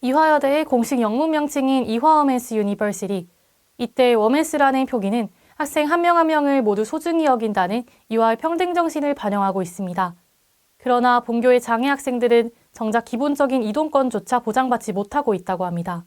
이화여대의 공식 영문 명칭인 이화어멘스 유니버시티. 이때 워멘스라는 표기는 학생 한명한 명을 모두 소중히 여긴다는 이화의 평등 정신을 반영하고 있습니다. 그러나 본교의 장애 학생들은 정작 기본적인 이동권조차 보장받지 못하고 있다고 합니다.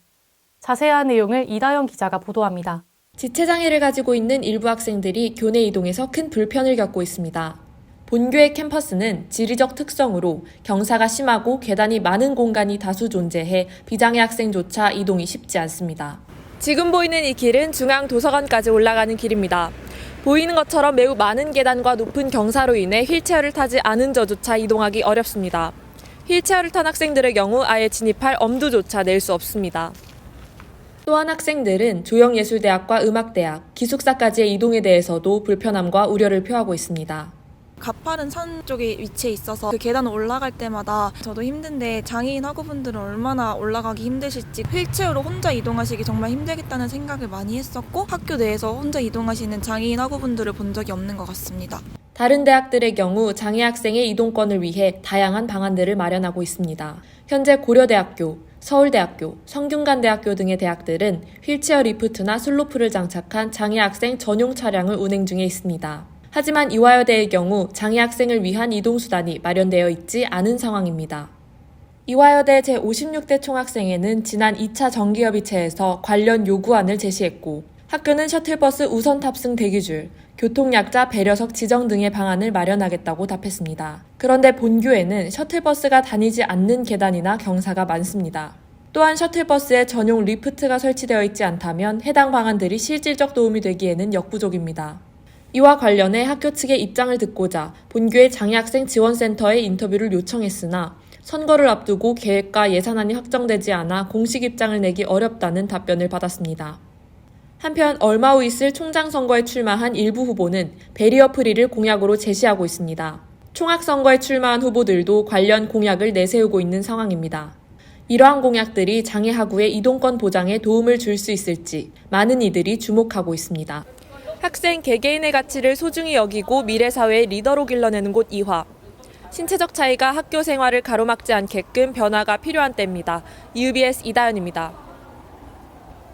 자세한 내용을 이다영 기자가 보도합니다. 지체장애를 가지고 있는 일부 학생들이 교내 이동에서 큰 불편을 겪고 있습니다. 본교의 캠퍼스는 지리적 특성으로 경사가 심하고 계단이 많은 공간이 다수 존재해 비장애 학생조차 이동이 쉽지 않습니다. 지금 보이는 이 길은 중앙 도서관까지 올라가는 길입니다. 보이는 것처럼 매우 많은 계단과 높은 경사로 인해 휠체어를 타지 않은 저조차 이동하기 어렵습니다. 휠체어를 탄 학생들의 경우 아예 진입할 엄두조차 낼 수 없습니다. 또한 학생들은 조영예술대학과 음악대학, 기숙사까지의 이동에 대해서도 불편함과 우려를 표하고 있습니다. 가파른 산 쪽에 위치해 있어서 그 계단 올라갈 때마다 저도 힘든데 장애인 학우분들은 얼마나 올라가기 힘드실지 휠체어로 혼자 이동하시기 정말 힘들겠다는 생각을 많이 했었고 학교 내에서 혼자 이동하시는 장애인 학우분들을 본 적이 없는 것 같습니다. 다른 대학들의 경우 장애 학생의 이동권을 위해 다양한 방안들을 마련하고 있습니다. 현재 고려대학교, 서울대학교, 성균관대학교 등의 대학들은 휠체어 리프트나 슬로프를 장착한 장애 학생 전용 차량을 운행 중에 있습니다. 하지만 이화여대의 경우 장애 학생을 위한 이동수단이 마련되어 있지 않은 상황입니다. 이화여대 제56대 총학생회는 지난 2차 정기협의체에서 관련 요구안을 제시했고 학교는 셔틀버스 우선 탑승 대기줄, 교통약자 배려석 지정 등의 방안을 마련하겠다고 답했습니다. 그런데 본교에는 셔틀버스가 다니지 않는 계단이나 경사가 많습니다. 또한 셔틀버스에 전용 리프트가 설치되어 있지 않다면 해당 방안들이 실질적 도움이 되기에는 역부족입니다. 이와 관련해 학교 측의 입장을 듣고자 본교의 장애학생 지원센터에 인터뷰를 요청했으나 선거를 앞두고 계획과 예산안이 확정되지 않아 공식 입장을 내기 어렵다는 답변을 받았습니다. 한편 얼마 후 있을 총장 선거에 출마한 일부 후보는 베리어 프리를 공약으로 제시하고 있습니다. 총학 선거에 출마한 후보들도 관련 공약을 내세우고 있는 상황입니다. 이러한 공약들이 장애 하구의 이동권 보장에 도움을 줄 수 있을지 많은 이들이 주목하고 있습니다. 학생 개개인의 가치를 소중히 여기고 미래 사회의 리더로 길러내는 곳 이화. 신체적 차이가 학교 생활을 가로막지 않게끔 변화가 필요한 때입니다. UBS 이다연입니다.